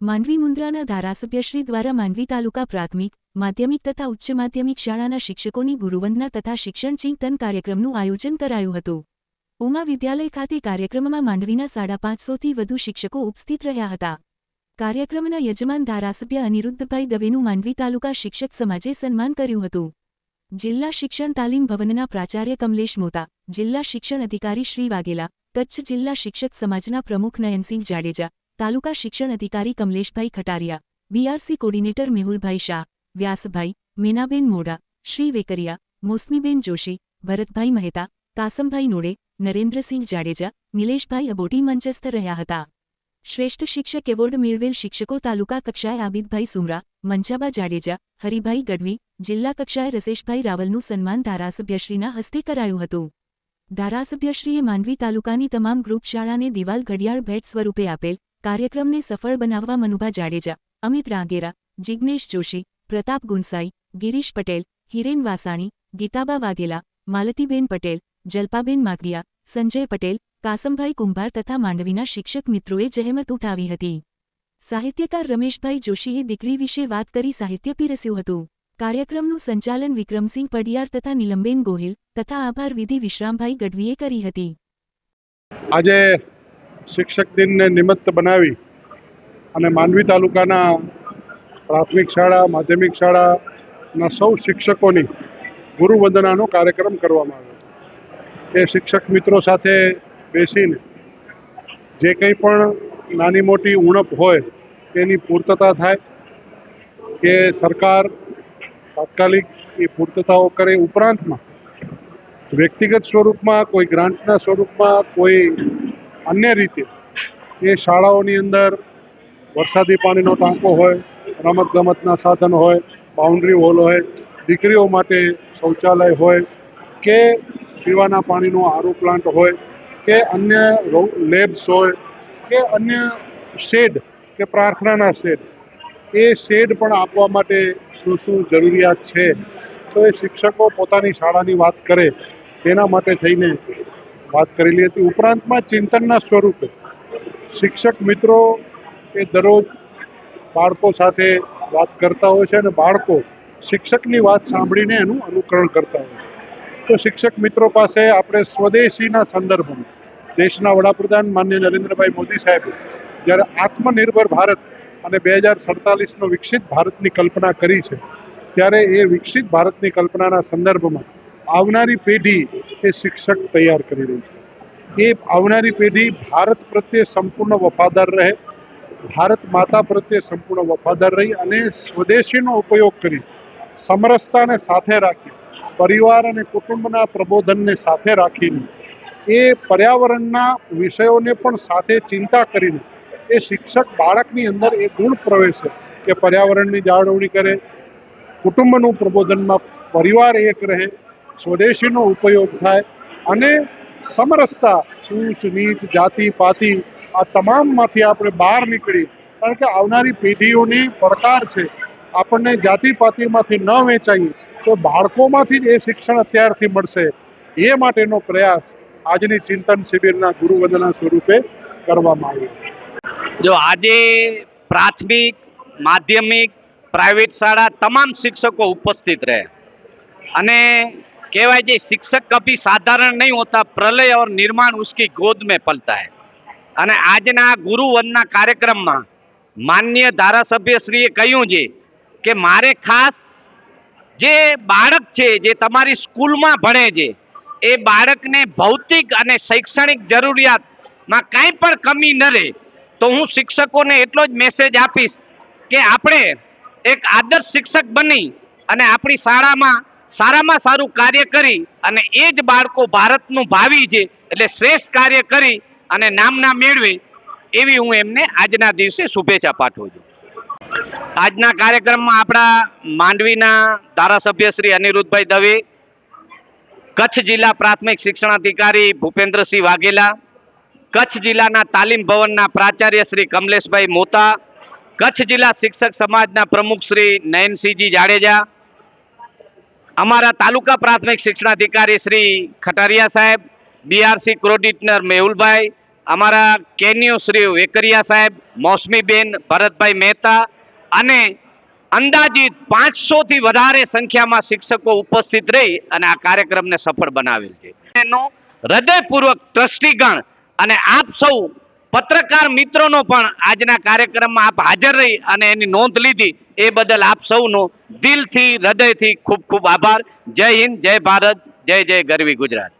માંડવી મુન્દ્રાના ધારાસભ્યશ્રી દ્વારા માંડવી તાલુકા પ્રાથમિક, માધ્યમિક તથા ઉચ્ચ માધ્યમિક શાળાના શિક્ષકોની ગુરુવંદના તથા શિક્ષણ ચિંતન કાર્યક્રમનું આયોજન કરાયું હતું. ઉમા વિદ્યાલય ખાતે કાર્યક્રમમાં માંડવીના સાડા પાંચસોથી વધુ શિક્ષકો ઉપસ્થિત રહ્યા હતા. કાર્યક્રમના યજમાન ધારાસભ્ય અનિરુદ્ધભાઈ દવેનું માંડવી તાલુકા શિક્ષક સમાજે સન્માન કર્યું હતું. જિલ્લા શિક્ષણ તાલીમ ભવનના પ્રાચાર્ય કમલેશ મોતા, જિલ્લા શિક્ષણ અધિકારી શ્રી વાઘેલા, કચ્છ જિલ્લા શિક્ષક સમાજના પ્રમુખ નયનસિંહ જાડેજા તાલુકા શિક્ષણ અધિકારી કમલેશભાઈ ખટારિયા બીઆરસી કોર્ડિનેટર મેહુલભાઈ શાહ, વ્યાસભાઈ, મેનાબેન મોડા શ્રી વેકરિયા, મોસમીબેન જોશી, ભરતભાઈ મહેતા, કાસમભાઈ નોડે, નરેન્દ્રસિંહ જાડેજા, નિલેશભાઈ અબોટી મંચસ્થ રહ્યા હતા. શ્રેષ્ઠ શિક્ષક એવોર્ડ મેળવેલ શિક્ષકો તાલુકા કક્ષાએ આબિદભાઈ સુમરા મંચાબા જાડેજા, હરિભાઈ ગઢવી, જિલ્લા કક્ષાએ રસેશભાઈ રાવલનું સન્માન ધારાસભ્યશ્રીના હસ્તે કરાયું હતું. ધારાસભ્યશ્રીએ માંડવી તાલુકાની તમામ ગ્રુપ શાળાને દિવાલ ઘડિયાળ ભેટ સ્વરૂપે આપેલ કાર્યક્રમને સફળ બનાવવા મનુભા જાડેજા, અમિત રાંગેરા જિજ્ઞેશ જોશી, પ્રતાપ ગુંસાઈ, ગિરીશ પટેલ, હિરેન વાસાણી, ગીતાબા વાઘેલા, માલતીબેન પટેલ, જલ્પાબેન માગડિયા સંજય પટેલ, કાસમભાઈ કુંભાર તથા માંડવીના શિક્ષક મિત્રોએ જહેમત ઉઠાવી હતી. સાહિત્યકાર રમેશભાઈ જોશીએ દીકરી વિશે વાત કરી સાહિત્ય પીરસ્યું હતું. કાર્યક્રમનું સંચાલન વિક્રમસિંહ પડિયાર તથા નીલમબેન ગોહિલ તથા આભાર વિધિ વિશ્રામભાઈ ગઢવીએ કરી હતી. આજે શિક્ષક દિનને નિમિત્ત બનાવી અને માંડવી તાલુકાના પ્રાથમિક શાળા, માધ્યમિક શાળાના સૌ શિક્ષકોની ગુરુવંદનાનો કાર્યક્રમ કરવામાં આવ્યો. એ શિક્ષક મિત્રો સાથે બેસીને જે કંઈ પણ નાની મોટી ઉણપ હોય તેની પૂર્તતા થાય કે સરકાર તાત્કાલિક એ પૂર્તતાઓ કરે ઉપરાંતમાં વ્યક્તિગત સ્વરૂપમાં, કોઈ ગ્રાન્ટના સ્વરૂપમાં, કોઈ અન્ય રીતે એ શાળાઓની અંદર વરસાદી પાણીનો ટાંકો હોય રમત ગમતના સાધન હોય બાઉન્ડ્રી હોલ હોય, દીકરીઓ માટે શૌચાલય હોય કે પીવાના પાણીનો આરો પ્લાન્ટ હોય કે અન્ય લેબ્સ હોય કે અન્ય શેડ કે પ્રાર્થનાના શેડ એ શેડ પણ આપવા માટે શું શું જરૂરિયાત છે? તો એ શિક્ષકો પોતાની શાળાની વાત કરે, તેના માટે થઈને વાત કરેલી હતી. ઉપરાંતમાં ચિંતનના સ્વરૂપે શિક્ષક મિત્રો એ દરરોજ બાળકો સાથે વાત કરતા હોય છે અને બાળકો શિક્ષકની વાત સાંભળીને એનું અનુકરણ કરતા હોય છે. તો શિક્ષક મિત્રો પાસે આપણે સ્વદેશીના સંદર્ભમાં દેશના વડાપ્રધાન માન્ય નરેન્દ્રભાઈ મોદી સાહેબે જ્યારે આત્મનિર્ભર ભારત અને બે હજાર સડતાલીસનો વિકસિત ભારતની કલ્પના કરી છે, ત્યારે એ વિકસિત ભારતની કલ્પનાના સંદર્ભમાં આવનારી પેઢી એ શિક્ષક તૈયાર કરી રહી છે. એ આવનારી પેઢી ભારત પ્રત્યે સંપૂર્ણ વફાદાર રહે, ભારત માતા પ્રત્યે સંપૂર્ણ વફાદાર રહી અને સ્વદેશીનો ઉપયોગ કરી સમરસતાને સાથે રાખી, પરિવાર અને કુટુંબના પ્રબોધનને સાથે રાખીને, એ પર્યાવરણના વિષયોને પણ સાથે ચિંતા કરીને, એ શિક્ષક બાળકની અંદર એ ગુણ પ્રવેશે કે પર્યાવરણની જાળવણી કરે, કુટુંબનું પ્રબોધનમાં પરિવાર એક રહે સ્વદેશીનો ઉપયોગ થાય અને સમરસતા ઊંચ નીચ, જાતિ, પાતિ આ તમામમાંથી આપણે બહાર નીકળી કારણ કે આવનારી પેઢીઓની પડકાર છે. આપણને જાતિ પાતિમાંથી ન વેચાઈએ તો બાળકોમાંથી જ એ શિક્ષણ અત્યારથી મળશે. એ માટેનો પ્રયાસ આજની ચિંતન શિબિરના ગુરુવંદના સ્વરૂપે કરવામાં આવ્યો. જો આજે પ્રાથમિક, માધ્યમિક, પ્રાઇવેટ શાળા તમામ શિક્ષકો ઉપસ્થિત રહે અને કહેવાય છે शिक्षक कभी साधारण नहीं होता प्रलय और निर्माण उसकी गोद में पलता है અને આજના ગુરુવંદના કાર્યક્રમમાં માન્ય ધારાસભ્યશ્રીએ કહ્યું છે કે મારે ખાસ જે બાળક છે જે તમારી સ્કૂલમાં ભણે છે એ બાળકને ભૌતિક અને શૈક્ષણિક જરૂરિયાતમાં કાંઈ પણ કમી ન રહે તો હું શિક્ષકોને એટલો જ મેસેજ આપીશ કે આપણે એક આદર્શ શિક્ષક બની અને આપણી શાળામાં સારામાં સારું કાર્ય કરી અને એ જ બાળકો ભારતનું ભાવિ છે, એટલે શ્રેષ્ઠ કાર્ય કરી અને નામના મેળવે એવી હું એમને આજના દિવસે શુભેચ્છા પાઠવું છું. આજના કાર્યક્રમમાં આપણા માંડવીના ધારાસભ્ય શ્રી અનિરુદ્ધભાઈ દવે, કચ્છ જિલ્લા પ્રાથમિક શિક્ષણાધિકારી ભૂપેન્દ્રસિંહ વાઘેલા, કચ્છ જિલ્લાના તાલીમ ભવનના પ્રાચાર્ય શ્રી કમલેશભાઈ મોતા, કચ્છ જિલ્લા શિક્ષક સમાજના પ્રમુખ શ્રી નયનસિંહજી જાડેજા અમારા તાલુકા પ્રાથમિક શિક્ષણાધિકારી શ્રી ખટારિયા સાહેબ બીઆરસી કોર્ડિનેટર મેહુલભાઈ, અમારા કેન્યુ શ્રી વેકરિયા સાહેબ, મોસમીબેન, ભરતભાઈ મહેતા અને અંદાજિત પાંચસોથી વધારે સંખ્યામાં શિક્ષકો ઉપસ્થિત રહી અને આ કાર્યક્રમને સફળ બનાવેલ છે. એનો હૃદયપૂર્વક ટ્રસ્ટીગણ અને આપ સૌ પત્રકાર મિત્રોનો પણ આજના કાર્યક્રમમાં આપ હાજર રહી અને એની નોંધ લીધી એ બદલ આપ સૌનો દિલથી, હૃદયથી ખૂબ ખૂબ આભાર. જય હિન્દ, જય ભારત, જય જય ગરવી ગુજરાત.